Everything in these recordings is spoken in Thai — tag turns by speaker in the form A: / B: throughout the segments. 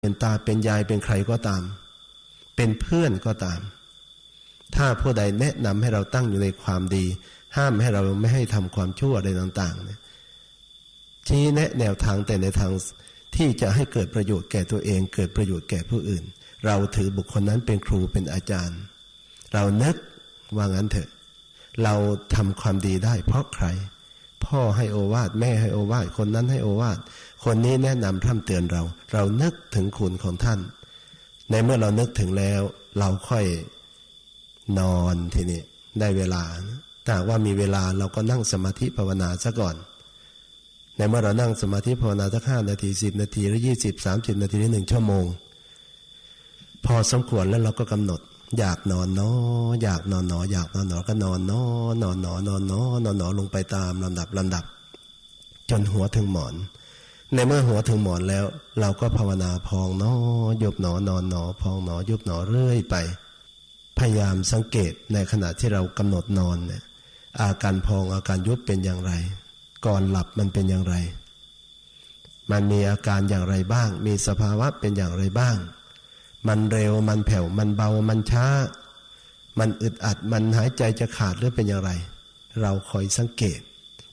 A: เป็นตาเป็นยายเป็นใครก็ตาม เป็นเพื่อนก็ตาม ถ้าผู้ใดแนะนำให้เราตั้งอยู่ในความดี ห้ามให้เราไม่ให้ทำความชั่วอะไรต่าง ๆ เนี่ยชี้แนะแนวทางแต่ในทางที่จะให้เกิดประโยชน์แก่ตัวเอง เกิดประโยชน์แก่ผู้อื่น เราถือบุคคลนั้นเป็นครูเป็นอาจารย์ เรานึกว่างั้นเถอะ เราทำความดีได้เพราะใคร พ่อให้โอวาทแม่ให้โอวาทคนนั้นให้โอวาท คนนี้แนะนำพร่ำเตือนเรา เรานึกถึงคุณของท่าน ในเมื่อเรานึกถึงแล้ว เราค่อยนอนทีนี้ได้เวลาถ้าว่ามีเวลาเราก็นั่งสมาธิภาวนาซะก่อน ในเมื่อเรานั่งสมาธิภาวนาสักห้านาทีสิบนาทีหรือยี่สิบสามสิบนาทีหรือหนึ่งชั่วโมง พอสมควรแล้วเราก็กำหนด อยากนอนเนออยากนอนหนออยากนอนหนอก็นอนเนอนอนหนอนอนหนอนอนหนอลงไปตามลำดับลำดับ จนหัวถึงหมอน ในเมื่อหัวถึงหมอนแล้ว เราก็ภาวนาพองเนอยุบหนอนอนหนอพองหนอยุบหนอเรื่อยไป พยายามสังเกตในขณะที่เรากำหนดนอนเนี่ยอาการพองอาการยุบเป็นอย่างไร ก่อนหลับมันเป็นอย่างไร มันมีอาการอย่างไรบ้าง มีสภาวะเป็นอย่างไรบ้าง มันเร็วมันแผ่วมันเบามันช้า มันอึดอัดมันหายใจจะขาดหรือเป็นอย่างไร เราคอยสังเกต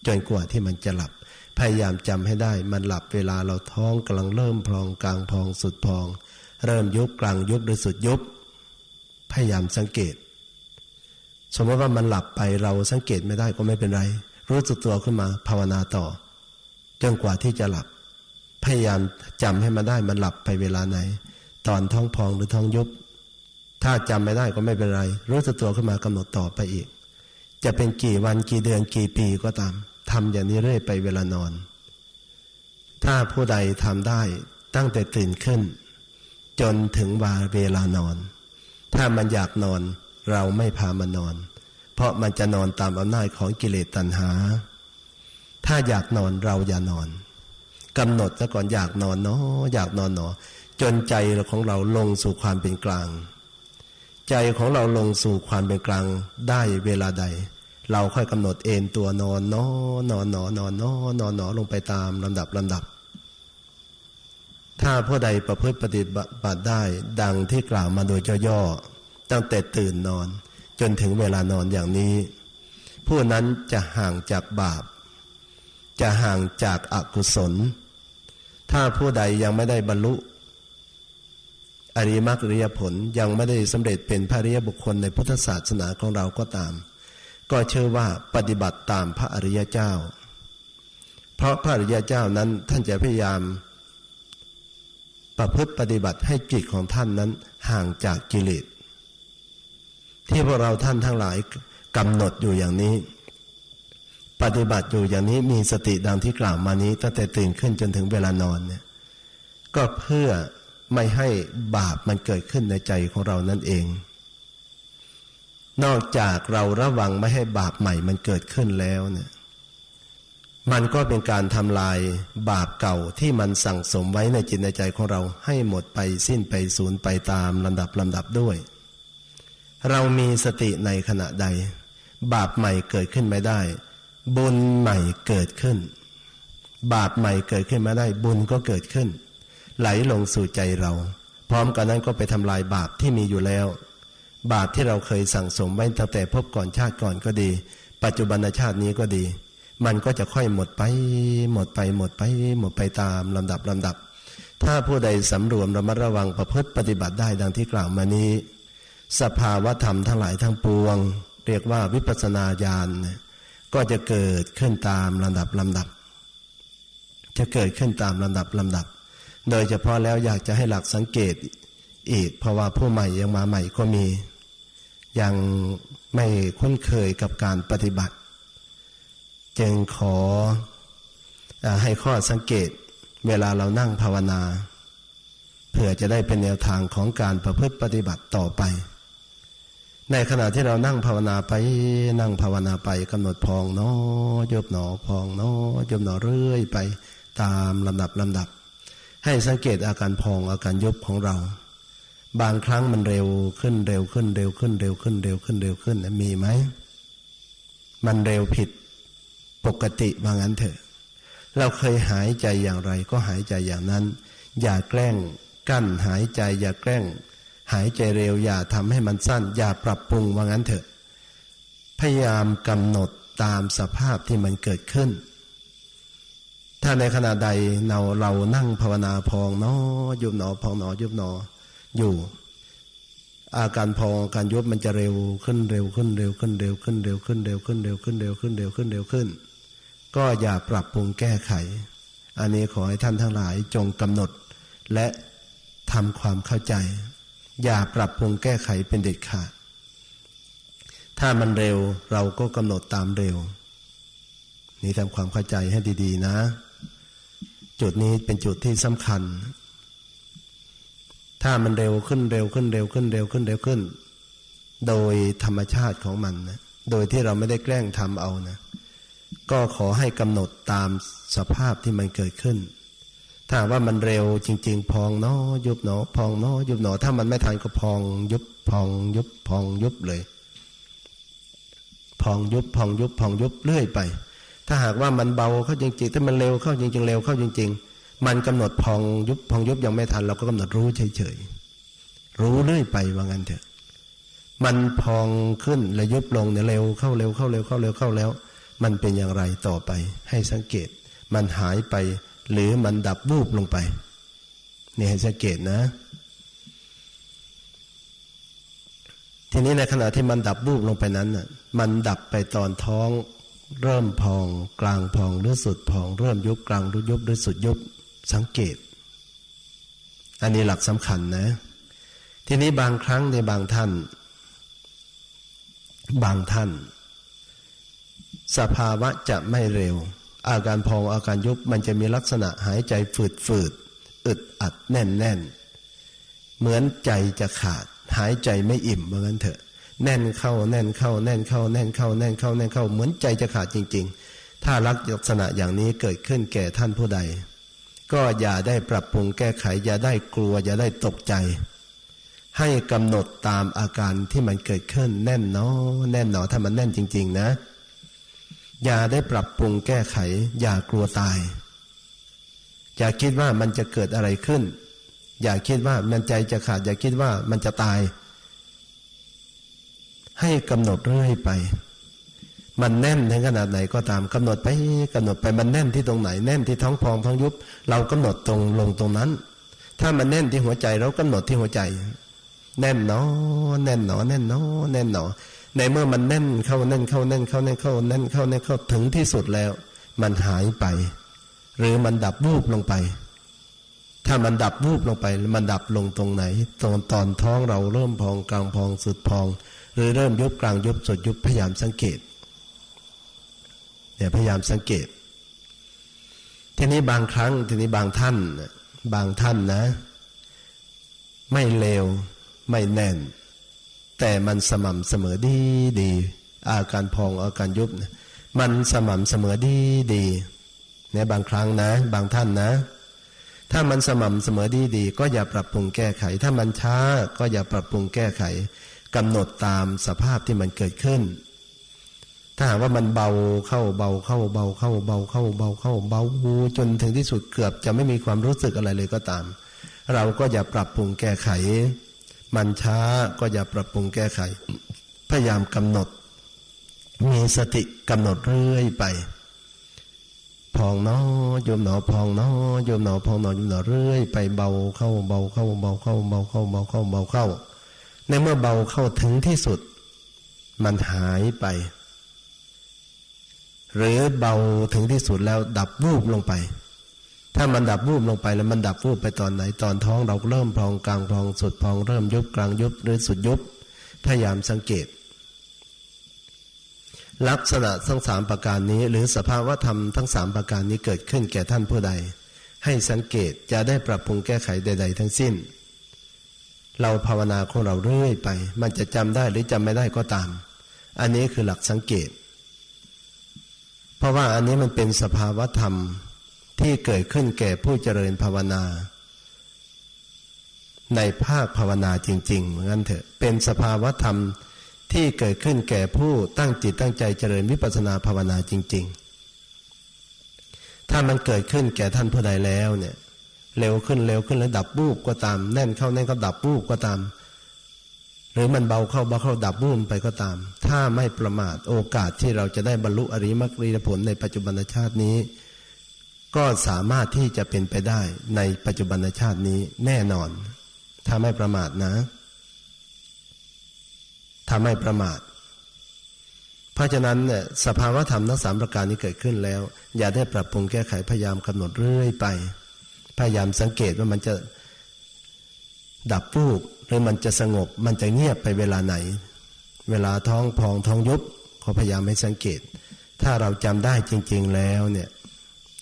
A: จนกว่าที่มันจะหลับ พยายามจำให้ได้ มันหลับเวลาเราท้องกำลังเริ่มพองกลางพองสุดพอง เริ่มยุบกลางยุบหรือสุดยุบ พยายามสังเกต สมมติว่ามันหลับไปเราสังเกตไม่ได้ก็ไม่เป็นไร รู้สึกตัวขึ้นมาภาวนาต่อจนกว่าที่จะหลับ พยายามจำให้มันได้มันหลับไปเวลาไหน ตอนท้องพองหรือท้องยุบ ถ้าจำไม่ได้ก็ไม่เป็นไร รู้สึกตัวขึ้นมากำหนดต่อไปอีก จะเป็นกี่วันกี่เดือนกี่ปีก็ตาม ทำอย่างนี้เรื่อยไปเวลานอน ถ้าผู้ใดทำได้ตั้งแต่ตื่นขึ้น จนถึงวาเวลานอน ถ้ามันอยากนอนเราไม่พามันนอน เพราะมันจะนอนตามอำนาจของกิเลสตัณหา ถ้าอยากนอนเราอย่านอนกำหนดซะก่อนอยากนอนเนาะอยากนอนเนาะจนใจของเราลงสู่ความเป็นกลาง ใจของเราลงสู่ความเป็นกลางได้เวลาใด เราค่อยกำหนดเอนตัวนอนนาะนอนนาะนอนนาะนอนนาะลงไปตามลำดับลำดับ ถ้าผู้ใดประพฤติปฏิบัติได้ดังที่กล่าวมาโดยย่อๆตั้งแต่ตื่นนอน จนถึงเวลานอนอย่างนี้ ผู้นั้นจะห่างจากบาป จะห่างจากอากุศล ถ้าผู้ใดยังไม่ได้บรรลุอริมักริยผลยังไม่ได้สำเร็จเป็นพระริยบุคคลในพุทธศาสนาของเราก็ตาม ก็เชื่อว่าปฏิบัติตามพระอริยเจ้า เพราะพระอริยเจ้านั้นท่านจะพยายาม ประพฤติปฏิบัติให้จิตของท่านนั้นห่างจากกิเลสที่พวกเราท่านทั้งหลายกำหนดอยู่อย่างนี้ ปฏิบัติอยู่อย่างนี้มีสติดังที่กล่าวมานี้ ตั้งแต่ตื่นขึ้นจนถึงเวลานอนเนี่ยก็เพื่อไม่ให้บาปมันเกิดขึ้นในใจของเรานั่นเอง นอกจากเราระวังไม่ให้บาปใหม่มันเกิดขึ้นแล้วเนี่ย มันก็เป็นการทำลายบาปเก่าที่มันสั่งสมไว้ในจิตในใจของเราให้หมดไปสิ้นไปสูญไปตามลำดับลำดับด้วย เรามีสติในขณะใด บาปใหม่เกิดขึ้นไม่ได้ บุญใหม่เกิดขึ้น บาปใหม่เกิดขึ้นไมาได้บุญก็เกิดขึ้น ไหลลงสู่ใจเรา พร้อมกันนั้นก็ไปทำลายบาปที่มีอยู่แล้ว บาปที่เราเคยสั่งสมไว้ตั้งแต่พบก่อนชาติก่อนก็ดี ปัจจุบันชาตินี้ก็ดี มันก็จะค่อยหมดไป หมดไปหมดไป หมดไปตามลำดับลำดับ ถ้าผู้ใดสำรวมระมัดระวังประพฤติปฏิบัติได้ดังที่กล่าวมานี้ สภาวะธรรมทั้งหลายทั้งปวง เรียกว่าวิปัสสนาญาณก็จะเกิดขึ้นตามลำดับลำดับ จะเกิดขึ้นตามลำดับลำดับ โดยเฉพาะแล้วอยากจะให้หลักสังเกตอีกเพราะว่าผู้ใหม่ยังมาใหม่ก็มี ยังไม่คุ้นเคยกับการปฏิบัติ จึงขออให้ข้อสังเกตเวลาเรานั่งภาวนา เพื่อจะได้เป็นแนวทางของการประพฤติปฏิบัติต่อไป ในขณะที่เรานั่งภาวนาไปนั่งภาวนาไปกำหนดพองเนอยบหนอพองเนอยบหนอเรื่อยไปตามลำดับลำดับ ให้สังเกตอาการพองอาการยบของเรา บางครั้งมันเร็วขึ้นเร็วขึ้นเร็วขึ้นเร็วขึ้นเร็วขึ้นเร็วขึ้นมีไหมมันเร็วผิดปกติว่างั้นเถอะ เราเคยหายใจอย่างไรก็หายใจอย่างนั้น อย่าแกล้งกั้นหายใจ อย่าแกล้ง หายใจเร็วอย่าทำให้มันสั้น อย่าปรับปรุงว่างั้นเถอะ พยายามกำหนดตามสภาพที่มันเกิดขึ้น ถ้าในขณะใดเราเรานั่งภาวนาพองเนอยุบหนอพองหนอยุบหนอ อยู่ อาการพองการยุบมันจะเร็วขึ้นเร็วขึ้นเร็วขึ้นเร็วขึ้นเร็วขึ้นเร็วขึ้นเร็วขึ้นเร็วขึ้นเร็วขึ้นเร็วขึ้น ก็อย่าปรับปรุงแก้ไข อันนี้ขอให้ท่านทั้งหลายจงกำหนด และทำความเข้าใจ อย่าปรับปรุงแก้ไขเป็นเด็ดขาดถ้ามันเร็วเราก็กำหนดตามเร็ว นี่ทำความเข้าใจให้ดี ๆ นะ จุดนี้เป็นจุดที่สำคัญ ถ้ามันเร็วขึ้นเร็วขึ้นเร็วขึ้นเร็วขึ้นเร็วขึ้น โดยธรรมชาติของมันนะโดยที่เราไม่ได้แกล้งทำเอานะก็ขอให้กำหนดตามสภาพที่มันเกิดขึ้น ถ้าว่ามันเร็วจริง ๆ พองเนอยุบเนอ พองเนอยุบเนอ ถ้ามันไม่ทันก็พอง ยุบพอง ยุบพองยุบเลย พองยุบพองยุบพองยุบเรื่อยไป ถ้าหากว่ามันเบาเข้าจริงๆถ้ามันเร็วเข้าจริง ๆ เร็วเข้าจริง ๆ มันกำหนดพองยุบพองยุบยังไม่ทัน เราก็กำหนดรู้เฉยๆรู้เรื่อยไปว่างั้นเถอะ มันพองขึ้นและยุบลงเนี่ยเร็วเข้าเร็วเข้าเร็วเข้าเร็วเข้าแล้ว มันเป็นอย่างไรต่อไป ให้สังเกต มันหายไป หรือมันดับวูบลงไปนี่ให้สังเกตนะ ทีนี้ในขณะที่มันดับวูบลงไปนั้นน่ะมันดับไปตอนท้องเริ่มพอง กลางพองหรือสุดพอง เริ่มยุบกลางหรือยุบหรือสุดยุบ สังเกต อันนี้หลักสำคัญนะ ทีนี้บางครั้งในบางท่าน บางท่าน สภาวะจะไม่เร็ว อาการพองอาการยุบมันจะมีลักษณะหายใจฝืดฝืดอึดอัดแน่นแน่นเหมือนใจจะขาด หายใจไม่อิ่มเหมือนกันเถอะ แน่นเข้าแน่นเข้า แน่นเข้า แน่นเข้า แน่นเข้าแน่นเข้า เหมือนใจจะขาดจริง ๆ ถ้าลักษณะอย่างนี้เกิดขึ้นแก่ท่านผู้ใด ก็อย่าได้ปรับปรุงแก้ไข อย่าได้กลัว อย่าได้ตกใจ ให้กำหนดตามอาการที่มันเกิดขึ้นแน่นเนอแน่นหนอถ้ามันแน่นจริง ๆ นะ อย่าได้ปรับปรุงแก้ไข อย่ากลัวตาย อย่าคิดว่ามันจะเกิดอะไรขึ้น อย่าคิดว่ามันใจจะขาด อย่าคิดว่ามันจะตาย ให้กำหนดเรื่อยไป มันแน่นถึงขนาดไหนก็ตามกำหนดไปกำหนดไปมันแน่นที่ตรงไหนแน่นที่ท้องพองท้องยุบ เรากำหนดตรงลงตรงนั้น ถ้ามันแน่นที่หัวใจเรากำหนดที่หัวใจ แน่นเนอแน่นหนอแน่นเนอแน่นหนอในเมื่อมันแน่นเข้าแน่นเข้าแน่นเข้าแน่นเข้าแน่นเข้าแน่นเข้าถึงที่สุดแล้ว มันหายไป หรือมันดับวูบลงไป ถ้ามันดับวูบลงไป มันดับลงตรงไหน ตอนตอนท้องเราเริ่มพองกลางพองสุดพอง หรือเริ่มยุบกลางยุบสุดยุบพยายามสังเกต เนี่ยพยายามสังเกต ทีนี้บางครั้งทีนี้บางท่าน บางท่านนะ ไม่เลวไม่แน่น แต่มันสม่ำเสมอดีดี อาการพองอาการยุบนี่ยมันสม่ำเสมอดีดีเนี่ยบางครั้งนะ บางท่านนะ ถ้ามันสม่ำเสมอดีดี ก็อย่าปรับปรุงแก้ไข ถ้ามันช้าก็อย่าปรับปรุงแก้ไขกำหนดตามสภาพที่มันเกิดขึ้น ถ้าหากว่ามันเบาเข้าเบาเข้าเบาเข้าเบาเข้าเบาเข้าเบาจนถึงที่สุดเกือบจะไม่มีความรู้สึกอะไรเลยก็ตาม เราก็อย่าปรับปรุงแก้ไข มันช้าก็อย่าปรับปรุงแก้ไข พยายามกำหนด มีสติกำหนดเรื่อยไป พองเนอโยมหนอพองเนอโยมหนอพองเนอโยมหนอเรื่อยไปเบาเข้าเบาเข้าเบาเข้าเบาเข้าเบาเข้าเบาเข้า ในเมื่อเบาเข้าถึงที่สุด มันหายไป หรือเบาถึงที่สุดแล้วดับวูบลงไป ถ้ามันดับวูบลงไปแล้วมันดับวูบไปตอนไหนตอนท้องเราเริ่มพองกลางพองสุดพองเริ่มยุบกลางยุบหรือสุดยุบพยายามสังเกต ลักษณะทั้งสามประการนี้ หรือสภาวะธรรมทั้งสามประการนี้เกิดขึ้นแก่ท่านผู้ใด ให้สังเกตจะได้ปรับปรุงแก้ไขใด ๆ ทั้งสิ้น เราภาวนาของเราเรื่อยไป มันจะจำได้หรือจำไม่ได้ก็ตาม อันนี้คือหลักสังเกต เพราะว่าอันนี้มันเป็นสภาวธรรมที่เกิดขึ้นแก่ผู้เจริญภาวนา ในภาคภาวนาจริงๆเหมือนกันเถอะเป็นสภาวธรรมที่เกิดขึ้นแก่ผู้ตั้งจิตตั้งใจเจริญวิปัสสนาภาวนาจริง ๆ ถ้ามันเกิดขึ้นแก่ท่านผู้ใดแล้วเนี่ย เร็วขึ้นเร็วขึ้นแล้วดับบูบก็ตาม แน่นเข้าแน่นก็ดับบูบก็ตาม หรือมันเบาเข้าเบาเข้าดับบูบไปก็ตาม ถ้าไม่ประมาทโอกาสที่เราจะได้บรรลุอริมรรคอริยผลในปัจจุบันชาตินี้ ก็สามารถที่จะเป็นไปได้ในปัจจุบันชาตินี้แน่นอน ถ้าไม่ประมาทนะ ถ้าไม่ประมาท เพราะฉะนั้นเนี่ยสภาวะธรรมทั้งสามประการนี้เกิดขึ้นแล้ว อย่าได้ปรับปรุงแก้ไขพยายามกำหนดเรื่อยไป พยายามสังเกตว่ามันจะดับฟูก หรือมันจะสงบมันจะเงียบไปเวลาไหน เวลาท้องพองท้องยุบเขอพยายามให้สังเกต ถ้าเราจำได้จริง ๆแล้วเนี่ย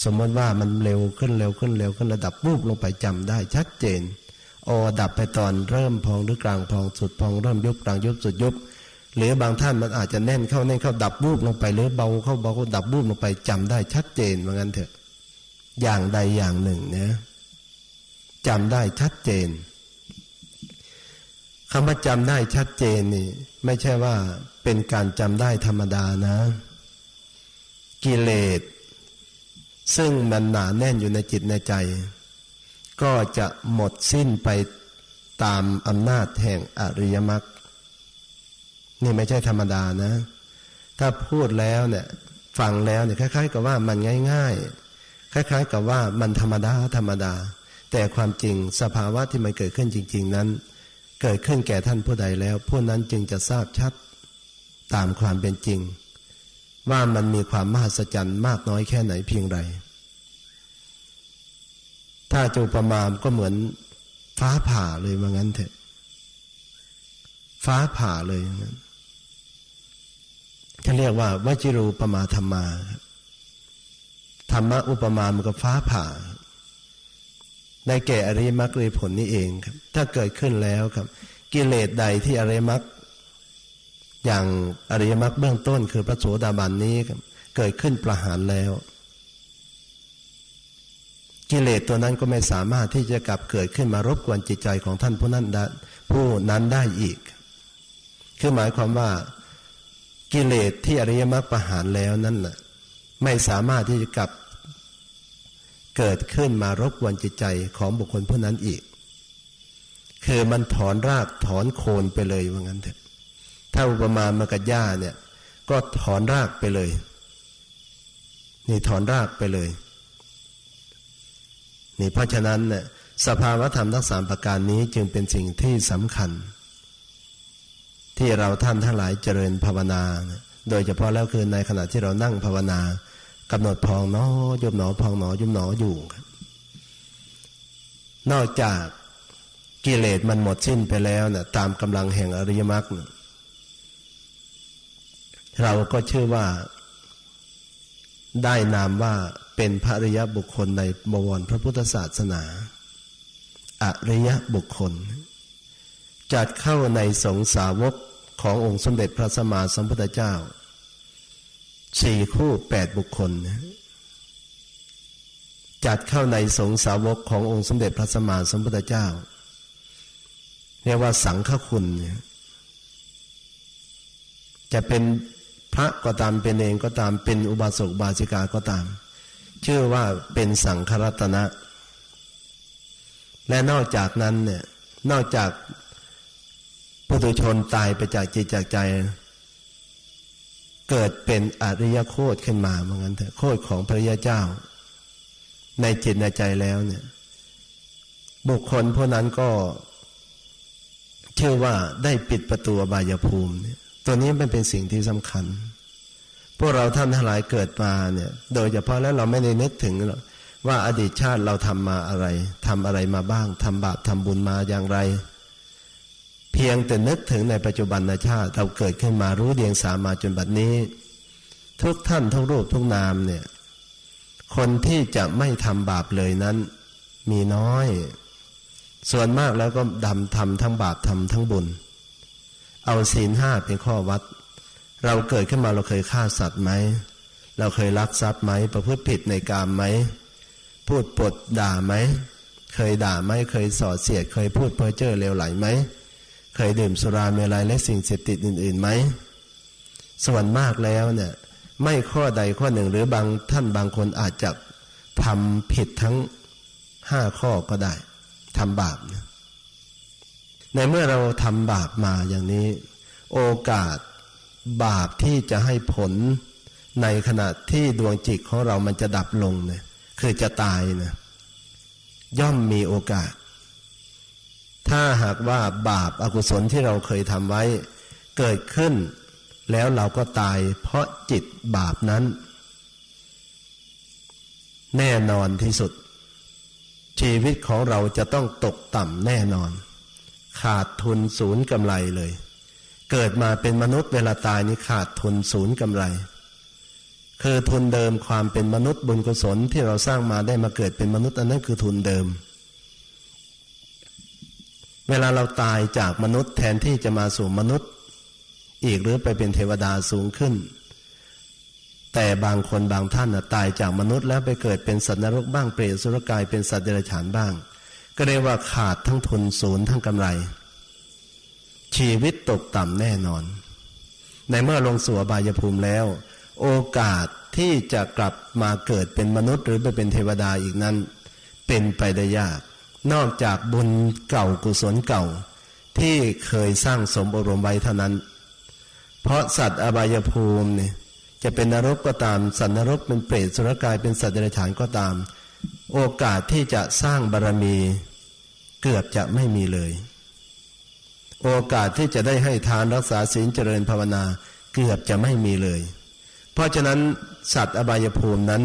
A: สมมติว่ามันเร็วขึ้นเร็วขึ้นเร็วขึ้นระดับวูบลงไปจำได้ชัดเจนโอดับไปตอนเริ่มพองหรือกลางพองสุดพองเริ่มยุบกลางยุบสุดยุบหรือบางท่านมันอาจจะแน่นเข้าแน่นเข้าดับวูบลงไปหรือเบาเข้าเบาเข้าดับวูบลงไปจำได้ชัดเจนว่างั้นเถอะ อย่างใดอย่างหนึ่งเนะจำได้ชัดเจน คำว่าจำได้ชัดเจนนี่ ไม่ใช่ว่าเป็นการจำได้ธรรมดานะ กิเลสซึ่งมันหนาแน่นอยู่ในจิตในใจ ก็จะหมดสิ้นไปตามอำนาจแห่งอริยมรรคนี่ไม่ใช่ธรรมดานะ ถ้าพูดแล้วเนี่ยฟังแล้วเนี่ยคล้าย ๆ กับว่ามันง่าย ๆ คล้าย ๆ กับว่ามันธรรมดาธรรมดา แต่ความจริงสภาวะที่มันเกิดขึ้นจริง ๆ นั้น เกิดขึ้นแก่ท่านผู้ใดแล้ว ผู้นั้นจึงจะทราบชัดตามความเป็นจริง ว่ามันมีความมหัศจรรย์มากน้อยแค่ไหนเพียงไร ถ้าจูประมาณก็เหมือนฟ้าผ่าเลยว่างั้นเถอะ ฟ้าผ่าเลยท่านั้นเขาเรียกว่าวจิรูปมาธรรมาธรรมะอุปมามันก็ฟ้าผ่า ได้แก่อริยมรรคเลยผลนี้เองครับ ถ้าเกิดขึ้นแล้วครับ กิเลสใดที่อริมรรคอย่างอริยมรรคเบื้องต้น คือพระโสดาบันนี้ครับ เกิดขึ้นประหารแล้ว กิเลสตัวนั้นก็ไม่สามารถที่จะกลับเกิดขึ้นมารบกวนจิตใจของท่านผู้นั้นได้ผู้นั้นได้อีก คือหมายความว่ากิเลสที่อริยมรรคประหารแล้วนั่นน่ะไม่สามารถที่จะกลับ เกิดขึ้นมารบกวนจิตใจของบุคคลผู้นั้นอีก คือมันถอนรากถอนโคนไปเลยว่างั้นเถอะถ้าอุปมามากับหญ้าเนี่ย ก็ถอนรากไปเลย นี่ถอนรากไปเลย นี่เพราะฉะนั้นเนี่ยสภาวธรรมทั้งสามประการนี้จึงเป็นสิ่งที่สำคัญ ที่เราท่านทั้งหลายเจริญภาวนา โดยเฉพาะแล้วคือในขณะที่เรานั่งภาวนา กำหนดพองนอยุบหนอพองหนอยุบหนออยู่นอกจากกิเลสมันหมดสิ้นไปแล้วนะ่ะตามกำลังแห่งอริยมรรคเราก็เชื่อว่า ได้นามว่าเป็นพระอริยบุคคลในบวรพระพุทธศาสนาอริยบุคคล จัดเข้าในสงสาวกขององค์สมเด็จพระสัมมาสัมพุทธเจ้า สี่คู่แปดบุคคลจัดเข้าในสงสาวกขององค์สมเด็จพระสัมมาสัมพุทธเจ้า เรียกว่าสังฆคุณจะเป็นพระก็ตามเป็นเองก็ตามเป็นอุบาสกบาสิกาก็ตาม ชื่อว่าเป็นสังฆรัตนะ และนอกจากนั้นเนี่ยนอกจากปุถุชนตายไปจากจิตจากใจ เกิดเป็นอริยโคตขึ้นมาเหมือนกันเถอะโคตของพระยาเจ้า ในจิตในใจแล้วเนี่ย บุคคลพวกนั้นก็เชื่อว่าได้ปิดประตูบายภูมิเนี่ยตัวนี้มันเป็นสิ่งที่สำคัญ พวกเราท่านทั้งหลายเกิดมาเนี่ย โดยเฉพาะแล้วเราไม่ได้นึกถึงหรอกว่าอดีตชาติเราทำมาอะไรทำอะไรมาบ้างทำบาปทำบุญมาอย่างไร เพียงแต่นึกถึงในปัจจุบันชาติเราเกิดขึ้นมารู้เดียงสามาจนบัดนี้ ทุกท่านทุกรูปทุกนามเนี่ย คนที่จะไม่ทำบาปเลยนั้น มีน้อย ส่วนมากแล้วก็ดำทำทั้งบาปทำทั้งบุญ เอาศีลห้าเป็นข้อวัด เราเกิดขึ้นมาเราเคยฆ่าสัตว์ไหมเราเคยลักทรัพย์ไหมประพฤติผิดในกามไหมพูดปดด่าไหมเคยด่าไหมเคยสอดเสียด เคยพูดเพ้อเจ้อเลวไหลไหม เคยดื่มสุราเมลัยและสิ่งเสพติดอื่นๆไหมส่วนมากแล้วเนี่ย ไม่ข้อใดข้อหนึ่งหรือบางท่านบางคนอาจจะทำผิดทั้งห้าข้อก็ได้ทำบาปนะในเมื่อเราทำบาปมาอย่างนี้ โอกาสบาปที่จะให้ผลในขณะที่ดวงจิตของเรามันจะดับลงเนี่ยคือจะตายนะย่อมมีโอกาส ถ้าหากว่าบาปอากุศลที่เราเคยทำไว้ เกิดขึ้น แล้วเราก็ตายเพราะจิตบาปนั้น แน่นอนที่สุด ชีวิตของเราจะต้องตกต่ำแน่นอน ขาดทุนศูนย์กำไรเลย เกิดมาเป็นมนุษย์เวลาตายนี่ขาดทุนศูนย์กำไรคือทุนเดิมความเป็นมนุษย์บุญกุศลที่เราสร้างมาได้มาเกิดเป็นมนุษย์อันนั้นคือทุนเดิม เวลาเราตายจากมนุษย์แทนที่จะมาสู่มนุษย์ อีกหรือไปเป็นเทวดาสูงขึ้น แต่บางคนบางท่านนะตายจากมนุษย์แล้วไปเกิดเป็นสัตว์นรกบ้างเปรตสุรกายเป็นสัตว์เดรัจฉานบ้าง ก็เรียกว่าขาดทั้งทุนศูนย์ทั้งกำไร ชีวิตตกต่ำแน่นอน ในเมื่อลงสู่อบายภูมิแล้ว โอกาสที่จะกลับมาเกิดเป็นมนุษย์หรือไปเป็นเทวดาอีกนั้น เป็นไปได้ยาก นอกจากบุญเก่ากุศลเก่า ที่เคยสร้างสมบรมไว้เท่านั้น เพราะสัตว์อบายภูมิเนี่ยจะเป็นนรกก็ตาม สัตว์นรกเป็นเปรตสุรกายเป็นสัตว์เดรัจฉานก็ตาม โอกาสที่จะสร้างบารมี เกือบจะไม่มีเลย โอกาสที่จะได้ให้ทานรักษาศีลเจริญภาวนาเกือบจะไม่มีเลย เพราะฉะนั้นสัตว์อบายภูมินั้น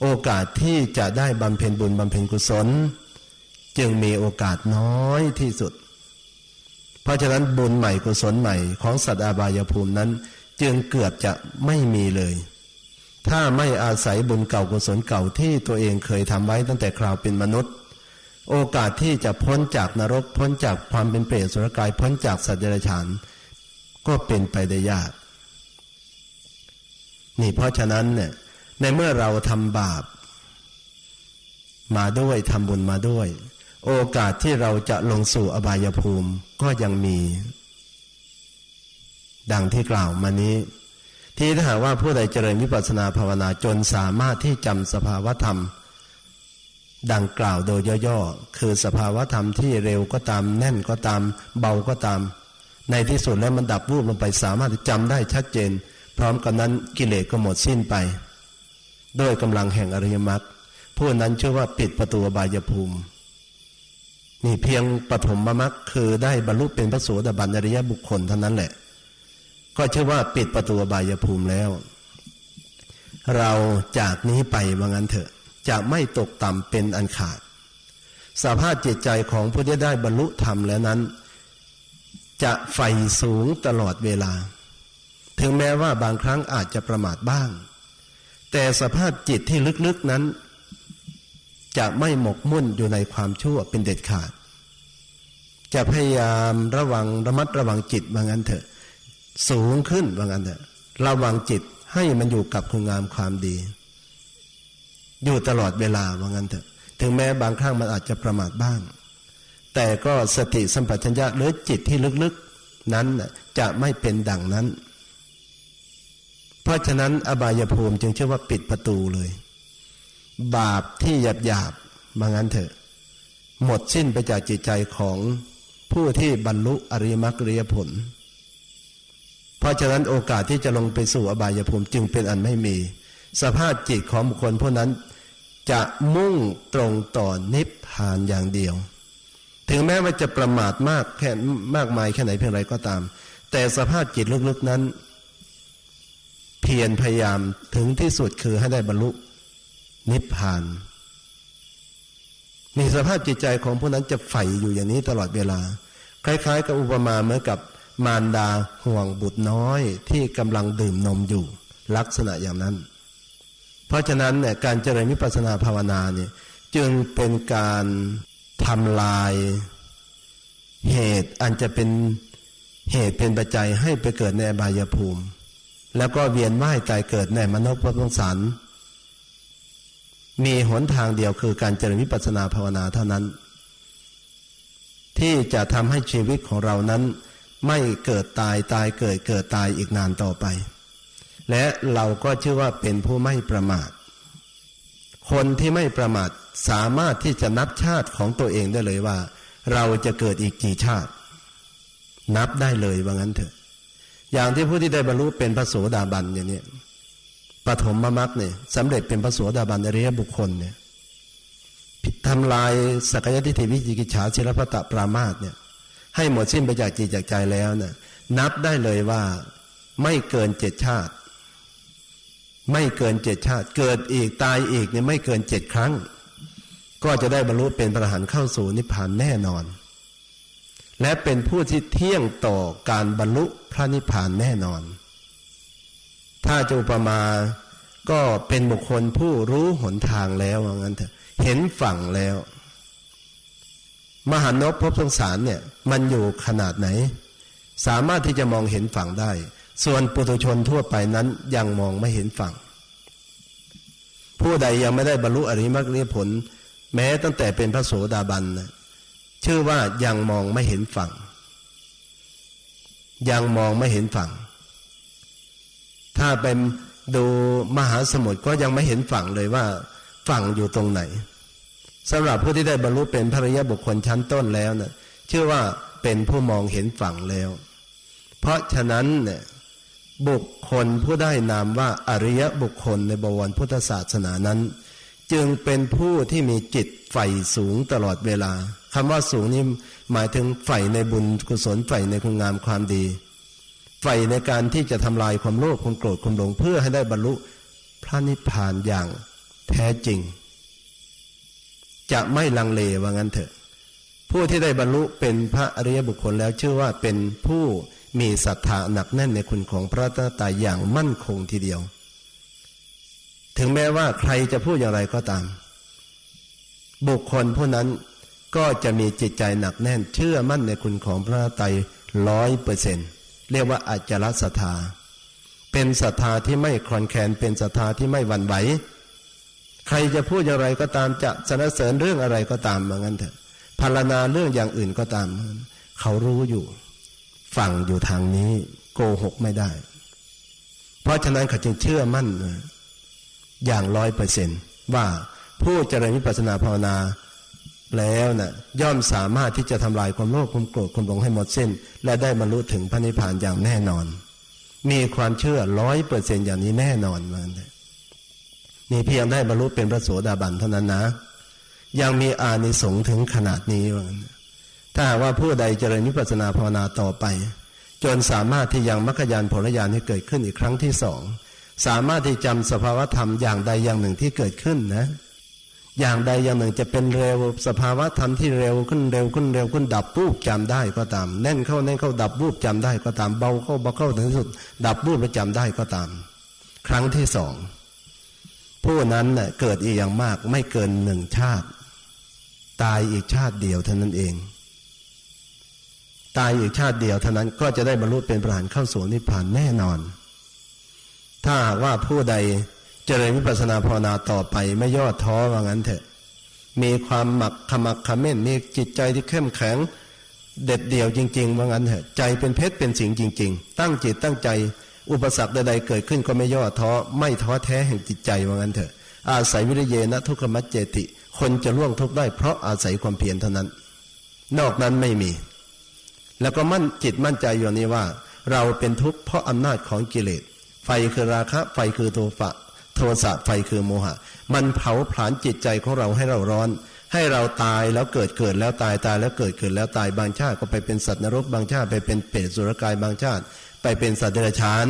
A: โอกาสที่จะได้บำเพ็ญบุญบำเพ็ญกุศล จึงมีโอกาสน้อยที่สุด เพราะฉะนั้นบุญใหม่กุศลใหม่ของสัตว์อาบายภูมินั้น จึงเกือบจะไม่มีเลย ถ้าไม่อาศัยบุญเก่ากุศลเก่าที่ตัวเองเคยทำไว้ตั้งแต่คราวเป็นมนุษย์ โอกาสที่จะพ้นจากนรกพ้นจากความเป็นเปรตสุรกายพ้นจากสัตว์เดรัจฉานก็เป็นไปได้ยาก นี่เพราะฉะนั้นเนี่ยในเมื่อเราทำบาป มาด้วยทำบุญมาด้วย โอกาสที่เราจะลงสู่อบายภูมิก็ยังมี ดังที่กล่าวมานี้ ที่ถ้าหากว่าผู้ใดเจริญวิปัสสนาภาวนาจนสามารถที่จำสภาวธรรม ดังกล่าวโดยย่อๆคือสภาวธรรมที่เร็วก็ตามแน่นก็ตามเบาก็ตาม ในที่สุดแล้วมันดับวูบลงไปสามารถจำได้ชัดเจน พร้อมกันนั้นกิเลสก็หมดสิ้นไป ด้วยกำลังแห่งอริยมรรคผู้นั้นชื่อว่าปิดประตูอบายภูมิ นี่เพียงปฐมมรรคคือได้บรรลุเป็นพระโสดาบันอริยบุคคลเท่านั้นแหละ ก็ชื่อว่าปิดประตูบายภูมิแล้ว เราจากนี้ไปว่างั้นเถอะจะไม่ตกต่ำเป็นอันขาด สภาพจิตใจของผู้ที่ได้บรรลุธรรมแล้วนั้น จะใฝ่สูงตลอดเวลา ถึงแม้ว่าบางครั้งอาจจะประมาทบ้าง แต่สภาพจิตที่ลึกๆนั้น จะไม่หมกมุ่นอยู่ในความชั่วเป็นเด็ดขาด จะพยายามระวังระมัดระวังจิตว่างั้นเถอะ สูงขึ้นว่างั้นเถอะ ระวังจิตให้มันอยู่กับคุณงามความดี อยู่ตลอดเวลาว่างั้นเถอะ ถึงแม้บางครั้งมันอาจจะประมาทบ้าง แต่ก็สติสัมปชัญญะหรือจิตที่ลึกๆ นั้นจะไม่เป็นดังนั้น เพราะฉะนั้นอบายภูมิจึงเชื่อว่าปิดประตูเลย บาปที่หยาบหยาบมางั้นเถอะ หมดสิ้นไปจากจิตใจของผู้ที่บรรลุอริยมรรคอริยผล เพราะฉะนั้นโอกาสที่จะลงไปสู่อบายภูมิจึงเป็นอันไม่มี สภาพจิตของบุคคลผู้นั้นจะมุ่งตรงต่อนิพพานอย่างเดียว ถึงแม้ว่าจะประมาทมากแค่มากมายแค่ไหนเพียงไรก็ตาม แต่สภาพจิตลึกๆนั้น เพียรพยายามถึงที่สุดคือให้ได้บรรลุ นิพพาน มีสภาพจิตใจของผู้นั้นจะใฝ่อยู่อย่างนี้ตลอดเวลา คล้าย ๆ กับอุปมาเหมือนกับมารดาห่วงบุตรน้อยที่กำลังดื่มนมอยู่ลักษณะอย่างนั้น เพราะฉะนั้นเนี่ยการเจริญวิปัสสนาภาวนาเนี่ยจึงเป็นการทำลายเหตุอันจะเป็นเหตุเป็นปัจจัยให้ไปเกิดในบายภูมิ แล้วก็เวียนว่ายตายเกิดในมนุษย์พรสงสาร มีหนทางเดียวคือการเจริญวิปัสสนาภาวนาเท่านั้น ที่จะทำให้ชีวิตของเรานั้น ไม่เกิดตายตายเกิดเกิดตายอีกนานต่อไป และเราก็ชื่อว่าเป็นผู้ไม่ประมาท คนที่ไม่ประมาทสามารถที่จะนับชาติของตัวเองได้เลยว่า เราจะเกิดอีกกี่ชาติ นับได้เลยว่างั้นเถอะ อย่างที่ผู้ที่ได้บรรลุเป็นพระโสดาบันอย่างนี้ ปฐมมรรคเนี่ยสำเร็จเป็นพระโสดาบันอริยบุคคลเนี่ยทำลายสักยทิฏฐิวิจิกิจฉาศิลปตะปรามาสเนี่ย ให้หมดสิ้นไปจากจิตจากใจแล้วเนี่ยนับได้เลยว่าไม่เกินเจ็ดชาติ ไม่เกินเจ็ดชาติ เกิดอีกตายอีกเนี่ยไม่เกินเจ็ดครั้ง ก็จะได้บรรลุเป็นพระอรหันต์เข้าสู่นิพพานแน่นอน และเป็นผู้ที่เที่ยงต่อการบรรลุพระนิพพานแน่นอน ถ้าจะอุปมาก็เป็นบุคคลผู้รู้หนทางแล้วว่างั้นเถอะเห็นฝั่งแล้ว มหานพภพสงสารเนี่ย มันอยู่ขนาดไหน สามารถที่จะมองเห็นฝั่งได้ ส่วนปุถุชนทั่วไปนั้นยังมองไม่เห็นฝั่ง ผู้ใดยังไม่ได้บรรลุอริมรรคอริผล แม้ตั้งแต่เป็นพระโสดาบันนะชื่อว่ายังมองไม่เห็นฝั่ง ยังมองไม่เห็นฝั่ง ถ้าเป็นดูมหาสมุทรก็ยังไม่เห็นฝั่งเลยว่าฝั่งอยู่ตรงไหนสำหรับผู้ที่ได้บรรลุเป็นพระอริยบุคคลชั้นต้นแล้วนะ่ะชื่อว่าเป็นผู้มองเห็นฝั่งแล้ว เพราะฉะนั้นเนี่ยบุคคลผู้ได้นามว่าอริยบุคคลในบวรพุทธศาสนานั้น จึงเป็นผู้ที่มีจิตใฝ่สูงตลอดเวลาคำว่าสูงนี่หมายถึงใฝ่ในบุญกุศลใฝ่ในคุณงามความดี ใฝ่ในการที่จะทำลายความโลภความโกรธความหลงเพื่อให้ได้บรรลุพระนิพพานอย่างแท้จริง จะไม่ลังเลว่างั้นเถอะ ผู้ที่ได้บรรลุเป็นพระอริยบุคคลแล้วชื่อว่าเป็นผู้มีศรัทธาหนักแน่นในคุณของพระตตายอย่างมั่นคงทีเดียว ถึงแม้ว่าใครจะพูดอย่างไรก็ตาม บุคคลผู้นั้นก็จะมีจิตใจหนักแน่นเชื่อมั่นในคุณของพระไตรร้อยเปอร์เซ็น เรียกว่าอาจารศรัทธา เป็นศรัทธาที่ไม่คลอนแคลนเป็นศรัทธาที่ไม่หวั่นไหวใครจะพูดอย่างไรก็ตามจะสรรเสริญเรื่องอะไรก็ตามเหมือนกันเถอะพารณาเรื่องอย่างอื่นก็ตาม เขารู้อยู่ฝั่งอยู่ทางนี้โกหกไม่ได้ เพราะฉะนั้นเขาจึงเชื่อมั่น อย่างร้อยเปอร์เซนว่าผู้เจริญวิปัสสนาภาวนา แล้วนะ่ะย่อมสามารถที่จะทำลายความโลภความโกรธความหลงให้หมดสิ้น และได้บรรลุถึงพระนิพพานอย่างแน่นอน มีความเชื่อร้อยเปอร์เซนอย่างนี้แน่นอนมันนี่เพียงได้บรรลุเป็นพระโสดาบันเท่านั้นนะ ยังมีอานิสงส์ถึงขนาดนี้ว่างั้นถ้าหากว่าผู้ใดเจริญวิปัสสนาภาวนาต่อไป จนสามารถที่ยังมรรคญาณผลญาณให้เกิดขึ้นอีกครั้งที่สองสามารถที่จำสภาวธรรมอย่างใดอย่างหนึ่งที่เกิดขึ้นนะ อย่างใดอย่างหนึ่งจะเป็นเร็ว สภาวธรรมที่เร็วขึ้นเร็วขึ้นเร็วขึ้นดับวูบจำได้ก็ตาม แน่นเข้าแน่นเข้าดับวูบจำได้ก็ตามเบาเข้าเบาเข้าถึงสุด ดับวูบแล้วจำได้ก็ตาม ครั้งที่สองผู้นั้นเน่ยเกิดอีกอย่างมากไม่เกินหนึ่งชาติ ตายอีกชาติเดียวเท่านั้นเอง ตายอีกชาติเดียวเท่านั้นก็จะได้บรรลุเป็นพระอรหันต์เข้าสู่นิพพานแน่นอน ถ้าหากว่าผู้ใด เจริญวิปัสสนาภาวนาต่อไปไม่ย่อท้อว่างั้นเถอะ มีความหมักขมักขม้นมีจิตใจที่เข้มแข็ง เด็ดเดี่ยวจริง ๆ ว่างั้นเถอะ ใจเป็นเพชรเป็นสิงจริง ๆ ตั้งจิตตั้งใจ อุปสรรคใดๆเกิดขึ้นก็ไม่ย่อท้อไม่ท้อแท้แห่งจิตใจว่างั้นเถอะ อาศัยวิริยนะทุกขมัจเจติ คนจะล่วงทุกข์ได้เพราะอาศัยความเพียรเท่านั้น นอกนั้นไม่มี แล้วก็มั่นจิตมั่นใจอยู่นี้ว่า เราเป็นทุกข์เพราะอำนาจของกิเลสไฟคือราคะไฟคือโทฝะ โทสะไฟคือโมหะ มันเผาผลาญจิตใจของเราให้เราร้อน ให้เราตายแล้วเกิดเกิดแล้วตายตายแล้วเกิดเกิดแล้วตายบางชาติก็ไปเป็นสัตว์นรกบางชาติไปเป็นเปรตสุรกายบางชาติ ไปเป็นสัตว์เดรัจฉาน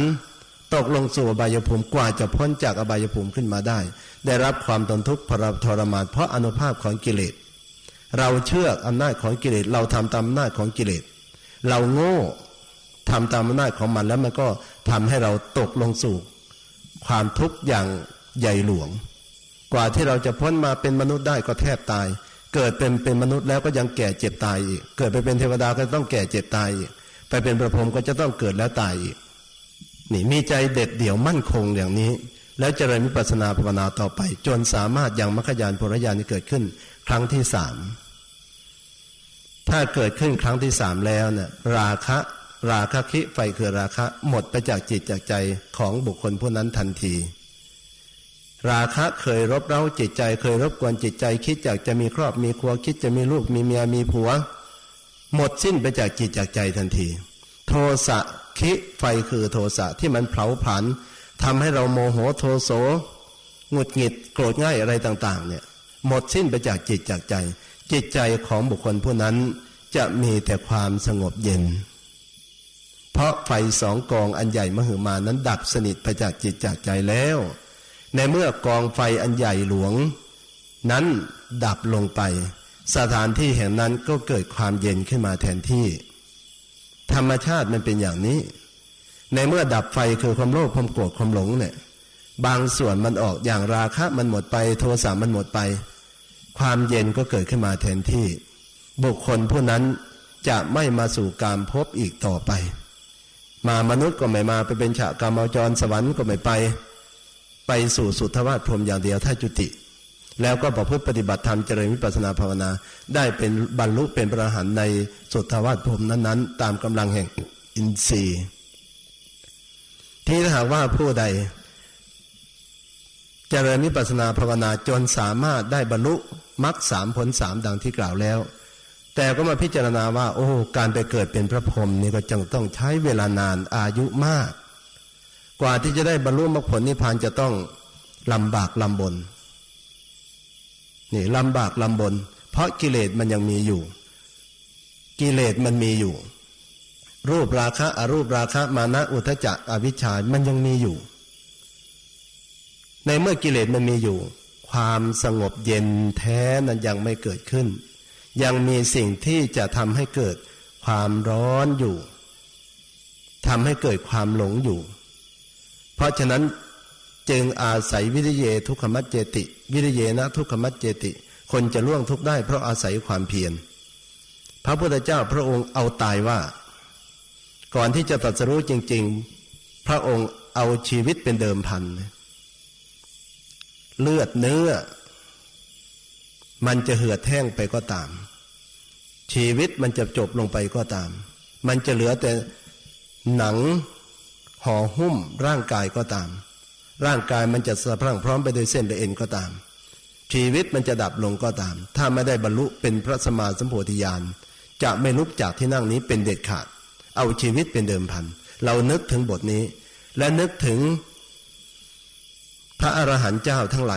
A: ตกลงสู่อบายภูมิกว่าจะพ้นจากอบายภูมิขึ้นมาได้ ได้รับความทนทุกข์ทรมานเพราะอนุภาพของกิเลส เราเชื่ออำนาจของกิเลสเราทำตามอำนาจของกิเลส เราโง่ทำตามอำนาจของมันแล้วมันก็ทำให้เราตกลงสู่ ความทุกข์อย่างใหญ่หลวง กว่าที่เราจะพ้นมาเป็นมนุษย์ได้ก็แทบตาย เกิดเป็นเป็นมนุษย์แล้วก็ยังแก่เจ็บตายอีกเกิดไปเป็นเทวดาก็ต้องแก่เจ็บตายอีกไปเป็นพระพรหมก็จะต้องเกิดแล้วตายอีกนี่มีใจเด็ดเดี่ยวมั่นคงอย่างนี้ แล้วเจริญวิปัสสนาภาวนาต่อไป จนสามารถยังมรรคญาณผลญาณที่เกิดขึ้น ครั้งที่สามถ้าเกิดขึ้นครั้งที่สามแล้วเนี่ยราคะ ราคะคิไฟคือราคะหมดไปจากจิตจากใจของบุคคลผู้นั้นทันที ราคะเคยรบเร้าจิตใจ เคยรบกวนจิตใจ คิดอยากจะมีครอบมีครัวคิดจะมีลูกมีเมียมีผัว หมดสิ้นไปจากจิตจากใจทันที โทสะคิไฟคือโทสะที่มันเผาผลาญทำให้เราโมโหโทโสหงุดหงิดโกรธง่ายอะไรต่าง ๆ เนี่ย หมดสิ้นไปจากจิตจากใจ จิตใจของบุคคลผู้นั้นจะมีแต่ความสงบเย็น เพราะไฟสองกองอันใหญ่มหึมานั้นดับสนิทไปจากจิตจากใจแล้ว ในเมื่อกองไฟอันใหญ่หลวง นั้นดับลงไป สถานที่แห่งนั้นก็เกิดความเย็นขึ้นมาแทนที่ ธรรมชาติมันเป็นอย่างนี้ ในเมื่อดับไฟคือความโลภความโกรธความหลงเนี่ยบางส่วนมันออกอย่างราคะมันหมดไป โทสะมันหมดไป ความเย็นก็เกิดขึ้นมาแทนที่ บุคคลผู้นั้นจะไม่มาสู่การพบอีกต่อไป มามนุษย์ก็ไม่มาไปเป็นฉะกรรมเอาจรสวรรค์ก็ไม่ไป ไปสู่สุทธวาสพรมอย่างเดียวถ้าจุติ แล้วก็ประพฤติปฏิบัติธรรมเจริญวิปัสนาภาวนา ได้เป็นบรรลุเป็นพระอรหันต์ในสุทธวาสพรมนั้น ๆ ตามกำลังแห่งอินทรีย์ที่ถ้าหากว่าผู้ใด เจริญวิปัสนาภาวนาจนสามารถได้บรรลุมรรคสามผลสามดังที่กล่าวแล้ว แต่ก็มาพิจารณาว่า โอ้ การไปเกิดเป็นพระพรหมนี่ก็จังต้องใช้เวลานานอายุมาก กว่าที่จะได้บรรลุมรรคผลนิพพานจะต้องลำบากลำบนนี่ลำบากลำบน เพราะกิเลสมันยังมีอยู่ กิเลสมันมีอยู่ รูปราคะอรูปราคะมานะอุทจจะอวิชชามันยังมีอยู่ ในเมื่อกิเลสมันมีอยู่ ความสงบเย็นแท้นั้นยังไม่เกิดขึ้น ยังมีสิ่งที่จะทำให้เกิดความร้อนอยู่ทำให้เกิดความหลงอยู่ เพราะฉะนั้นจึงอาศัยวิริเยทุกขมัจเจติ วิริเยนะทุกขมัจเจติ คนจะล่วงทุกได้เพราะอาศัยความเพียร พระพุทธเจ้าพระองค์เอาตายว่า ก่อนที่จะตรัสรู้จริง ๆ พระองค์เอาชีวิตเป็นเดิมพัน เลือดเนื้อ มันจะเหือดแห้งไปก็ตาม ชีวิตมันจะจบลงไปก็ตาม มันจะเหลือแต่หนังห่อหุ้มร่างกายก็ตาม ร่างกายมันจะสะพรั่งพร้อมไปด้วยเส้นและเอ็นก็ตาม ชีวิตมันจะดับลงก็ตาม ถ้าไม่ได้บรรลุเป็นพระสมมาสัมโพธิญาณจะไม่ลุกจากที่นั่งนี้เป็นเด็ดขาด เอาชีวิตเป็นเดิมพัน เรานึกถึงบทนี้ และนึกถึงพระอรหันต์เจ้าทั้งหลาย